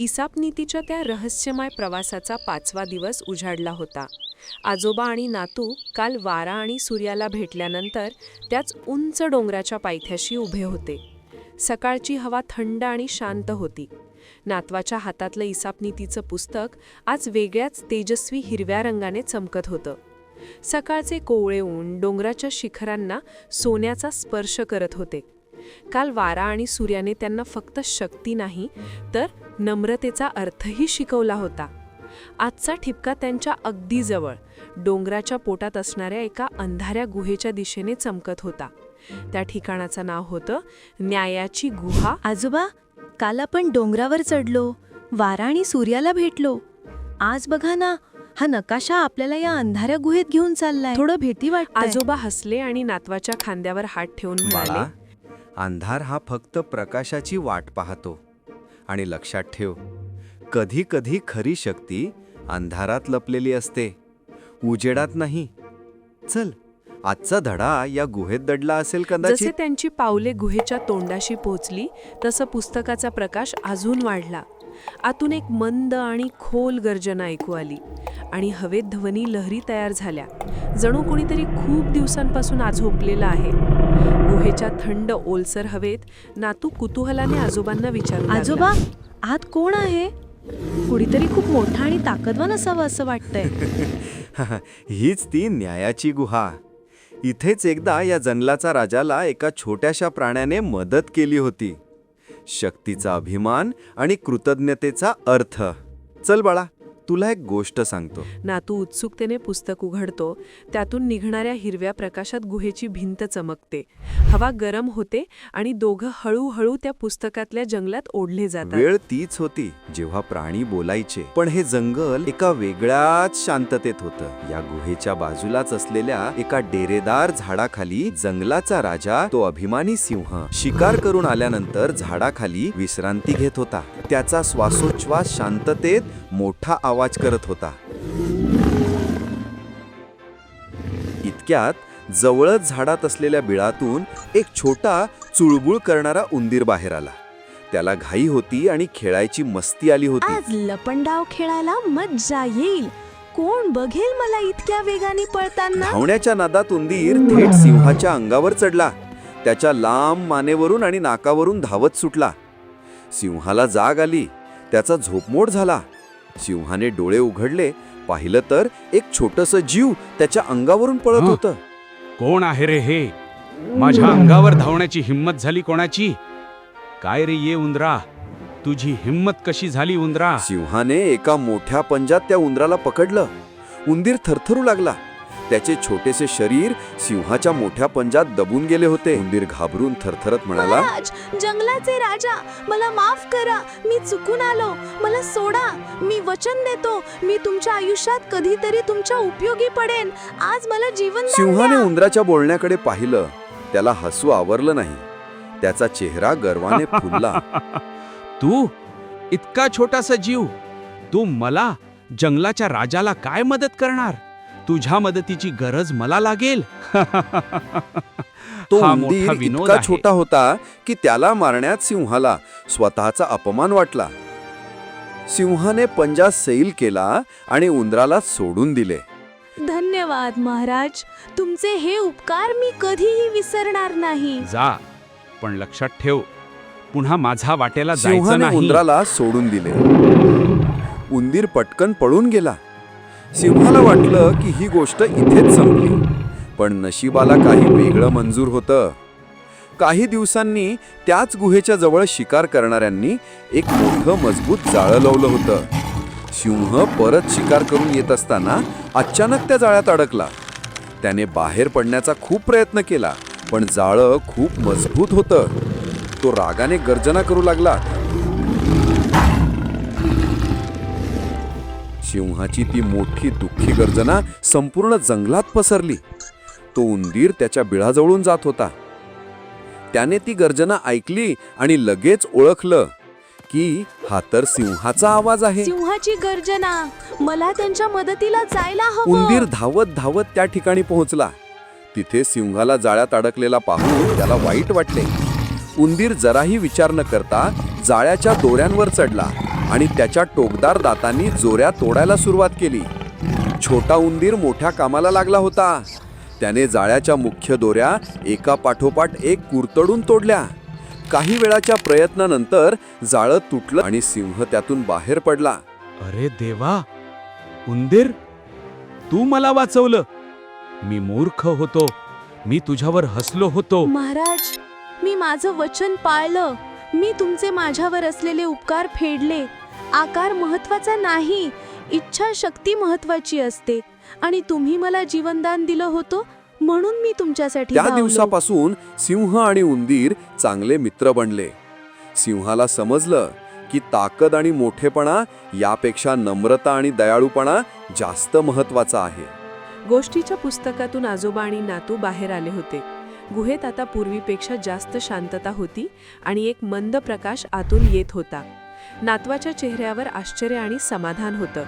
इसापनीतीच्या त्या रहस्यमय प्रवासाचा पाचवा दिवस उजाडला होता. आजोबा आणि नातू काल वारा आणि सूर्याला भेटल्यानंतर त्याच उंच डोंगराच्या पायथ्याशी उभे होते. सकाळची हवा थंड आणि शांत होती. नातवाच्या हातातलं इसापनीतीचं पुस्तक आज वेगळ्याच तेजस्वी हिरव्या रंगाने चमकत होतं. सकाळचे कोवळे ऊन डोंगराच्या शिखरांना सोन्याचा स्पर्श करत होते. काल वारा आणि सूर्याने त्यांना फक्त शक्ती नाही तर नम्रतेचा अर्थही शिकवला होता. आजचा ठिपका त्यांच्या अगदी जवळ डोंगराच्या पोटात असणाऱ्या एका अंधाऱ्या गुहेच्या दिशेने चमकत होता. त्या ठिकाणाचं नाव होतं न्यायाची गुहा. आजोबा काल आपण डोंगरावर चढलो वारा आणि सूर्याला भेटलो. आज बघा ना हा नकाशा आपल्याला या अंधाऱ्या गुहेत घेऊन चाललाय. थोडं भीती वाटत आजोबा हसले आणि नातवाच्या खांद्यावर हात ठेवून म्हणाले अंधार हा फक्त प्रकाशाची वाट पाहतो. आणि लक्षात ठेव कधी कधी खरी शक्ती अंधारात लपलेली असते उजेडात नाही. चल आजचा धडा या गुहेत दडला असेल जसे कदाचित त्यांची पावले गुहेच्या तोंडाशी पोचली तसं पुस्तकाचा प्रकाश अजून वाढला. आतून एक मंद आणि खोल गर्जना ऐकू आली. आणि हवेत ध्वनी लहरी तयार झाल्या. जणू कोणीतरी खूप दिवसांपासून आज झोपलेला आहे. गुहेच्या थंड ओलसर हवेत नातू कुतूहलाने आजोबांना विचारला आजोबा आत कोण आहे? कुणीतरी खूप मोठा आणि ताकदवान असावं असं वाटतंय. हीच ती न्यायाची गुहा. इथेच एकदा या जंगलाचा राजाला एका छोट्याशा प्राण्याने मदत केली होती. शक्तीचा अभिमान आणि कृतज्ञतेचा अर्थ. चल बाळा. तुला एक गोष्ट सांगतो. नातू उत्सुकतेने पुस्तक उघडतो त्यातून निघणाऱ्या हिरव्या प्रकाशात गुहेची भिंत चमकते. हवा गरम होते आणि दोघं हळूहळू त्या पुस्तकातल्या जंगलात ओढले जातात. वेळ तीच होती जेव्हा प्राणी बोलायचे पण हे जंगल एका वेगळ्याच शांततेत होतं. या गुहेच्या बाजूलाच असलेल्या एका डेरेदार झाडाखाली जंगलाचा राजा तो अभिमानी सिंह शिकार करून आल्यानंतर झाडाखाली विश्रांती घेत होता. त्याचा श्वासोच्छ्वास शांततेत मोठा आवाज करत होता. इतक्यात जवळच झाडात असलेल्या बिळातून एक छोटा चुळबुळ करणारा उंदीर बाहेर आला. त्याला घाई होती आणि खेळायची मस्ती आली होती. आज लपंडाव खेळायला मज्जा येईल. कोण बघेल मला इतक्या वेगाने पळताना? धावण्याच्या नादात उंदीर थेट सिंहाच्या अंगावर चढला. त्याच्या लांब मानेवरून आणि नाकावरून धावत सुटला. सिंहाला जाग आली. त्याचा झोपमोड झाला. सिंहाने डोळे उघडले पाहिलं तर एक छोटस जीव त्याच्या अंगावरून पळत? होतं. कोण आहे रे हे? माझ्या अंगावर धावण्याची हिम्मत झाली कोणाची? काय रे ये उंदरा? तुझी हिम्मत कशी झाली उंदरा? सिंहाने एका मोठ्या पंजात त्या उंदराला पकडलं. उंदीर थरथरू लागला. त्याचे छोटेसे शरीर सिंहाच्या मोठ्या पंजात दबून गेले होते. उंदीर घाबरून थरथरत म्हणाला महाराज जंगलाचे राजा मला माफ करा. मी चुकून आलो. मला सोडा. मी वचन देतो. मी तुमच्या आयुष्यात कधीतरी तुमच्या उपयोगी पडेन. आज मला जीवन दान सिंहाने द्या. उंदराच्या बोलण्याकडे पाहिलं. त्याला हसू आवरलं नाही. त्याचा चेहरा गर्वाने फुलला. तू? इतका छोटासा जीव. तू मला जंगलाच्या राजाला काय मदत करणार? तुझ्या मदतीची गरज मला लागेल. तो हा उंदीर मोठा विनोद इतका आहे. छोटा होता की त्याला मारण्यात सिंहाला स्वतःचा अपमान वाटला. सिंहाने पंजा सैल केला आणि उंदराला सोडून दिले. धन्यवाद महाराज. तुमचे हे उपकार मी कधीही विसरणार नाही. जा पण लक्षात ठेव. पुन्हा माझा वाटेला जायचं सिंहाने नाही. उंदराला सोडून दिले. उंदीर पटकन पळून गेला. सिंहाला वाटलं की ही गोष्ट इथेच संपली. पण नशिबाला काही वेगळं मंजूर होतं. काही दिवसांनी त्याच गुहेच्या जवळ शिकार करणाऱ्यांनी एक मोठं मजबूत जाळं लावलं होतं. सिंह परत शिकार करून येत असताना अचानक त्या जाळ्यात अडकला. त्याने बाहेर पडण्याचा खूप प्रयत्न केला पण जाळं खूप मजबूत होतं. तो रागाने गर्जना करू लागला. सिंहाची ती मोठी दुःखी गर्जना संपूर्ण जंगलात पसरली. तो उंदीर त्याच्या बिळाजवळून जात होता. त्याने ती गर्जना ऐकली आणि लगेच ओळखलं की हा तर सिंहाचा आवाज आहे. सिंहाची गर्जना मला त्यांच्या मदतीला जायला हवं. उंदीर धावत धावत त्या ठिकाणी पोहोचला. तिथे सिंहाला जाळ्यात अडकलेला पाहून त्याला वाईट वाटले. उंदीर जराही विचार न करता जाळ्याच्या दोऱ्यांवर चढला. आणि त्याच्या टोकदार दातांनी जोऱ्या तोडायला सुरुवात केली. छोटा उंदीर मोठ्या कामाला लागला होता. त्याने जाळ्याच्या मुख्य दोऱ्या एका पाठोपाठ एक कुरतडून तोडल्या. काही वेळाच्या प्रयत्नानंतर जाळं तुटलं आणि सिंह त्यातून बाहेर पडला. अरे देवा! उंदीर तू मला वाचवलं. मी मूर्ख होतो. मी तुझ्यावर हसलो होतो. महाराज मी माझं वचन पाळलं. मी तुमचे माझ्यावर असलेले उपकार फेडले. आकार महत्त्वाचा नाही इच्छा शक्ती महत्वाची असते. आणि तुम्ही मला जीवनदान दिलं होतं म्हणून मी तुमच्यासाठी त्या धावलो. दिवसापासून सिंह आणि उंदीर चांगले मित्र बनले. सिंहाला समजलं की ताकद आणि मोठेपणा यापेक्षा नम्रता आणि दयाळूपणा जास्त महत्त्वाचा आहे. गोष्टीच्या पुस्तकातून आजोबा आणि नातू बाहेर आले होते. गुहेत आता पूर्वीपेक्षा जास्त शांतता होती आणि एक मंद प्रकाश आतून येत होता. नातवाच्या चेहऱ्यावर आश्चर्य आणि समाधान होतं.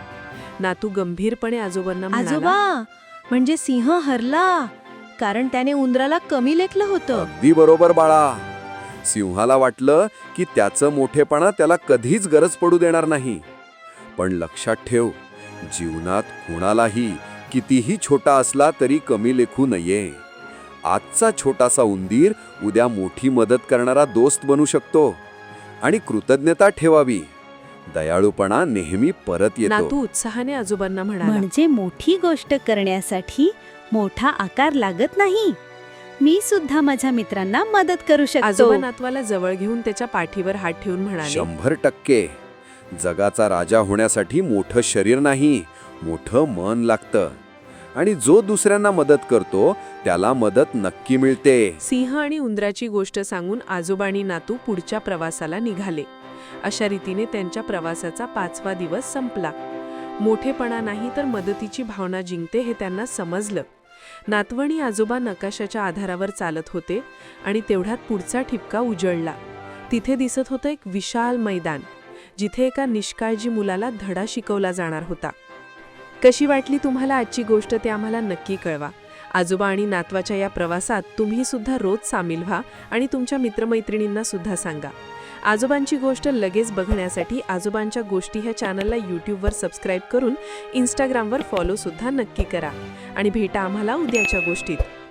नातू गंभीरपणे आजोबांना म्हणाला आजोबा म्हणजे सिंह हरला कारण त्याने उंदराला कमी लेखलं होतं. अगदी बरोबर बाळा. सिंहाला वाटलं की त्याचं मोठेपणा त्याला कधीच गरज पडू देणार नाही. पण लक्षात ठेव जीवनात कुणालाही कितीही छोटा असला तरी कमी लेखू नये. आजचा छोटासा उंदीर उद्या मोठी मदत करणारा दोस्त बनू शकतो. आणि कृतज्ञता ठेवावी. दयाळूपणा नेहमी परत येतो. नातू उत्साहाने आजोबांना म्हणाला म्हणजे मोठी गोष्ट करण्यासाठी मोठा आकार लागत नाही? मी सुद्धा माझ्या मित्रांना मदत करू शकतो. आजोबा नातवाला जवळ घेऊन त्याच्या पाठीवर हात ठेवून म्हणाले शंभर टक्के. जगाचा राजा होण्यासाठी मोठं शरीर नाही मोठं मन लागतं. आणि जो दुसऱ्यांना मदत करतो त्याला मदत नक्की मिळते. सिंह आणि उंदराची गोष्ट सांगून आजोबा आणि नातू पुढच्या प्रवासाला निघाले. अशा रीतीने त्यांच्या प्रवासाचा पाचवा दिवस संपला. मोठेपणा नाही तर मदतीची भावना जिंकते हे त्यांना समजलं. नातवणी आजोबा नकाशाच्या आधारावर चालत होते आणि तेवढ्यात पुढचा ठिपका उजळला. तिथे दिसत होतं एक विशाल मैदान जिथे एका निष्काळजी मुलाला धडा शिकवला जाणार होता. कशी वाटली तुम्हाला आजची गोष्ट ते आम्हाला नक्की कळवा. आजोबा आणि नातवाच्या या प्रवासात तुम्ही सुद्धा रोज सामील व्हा आणि तुमच्या मित्रमैत्रिणींना सुद्धा सांगा. आजोबांची गोष्ट लगेच बघण्यासाठी आजोबांच्या गोष्टी ह्या चॅनलला यूट्यूबवर सबस्क्राईब करून इंस्टाग्रामवर फॉलोसुद्धा नक्की करा. आणि भेटा आम्हाला उद्याच्या गोष्टीत.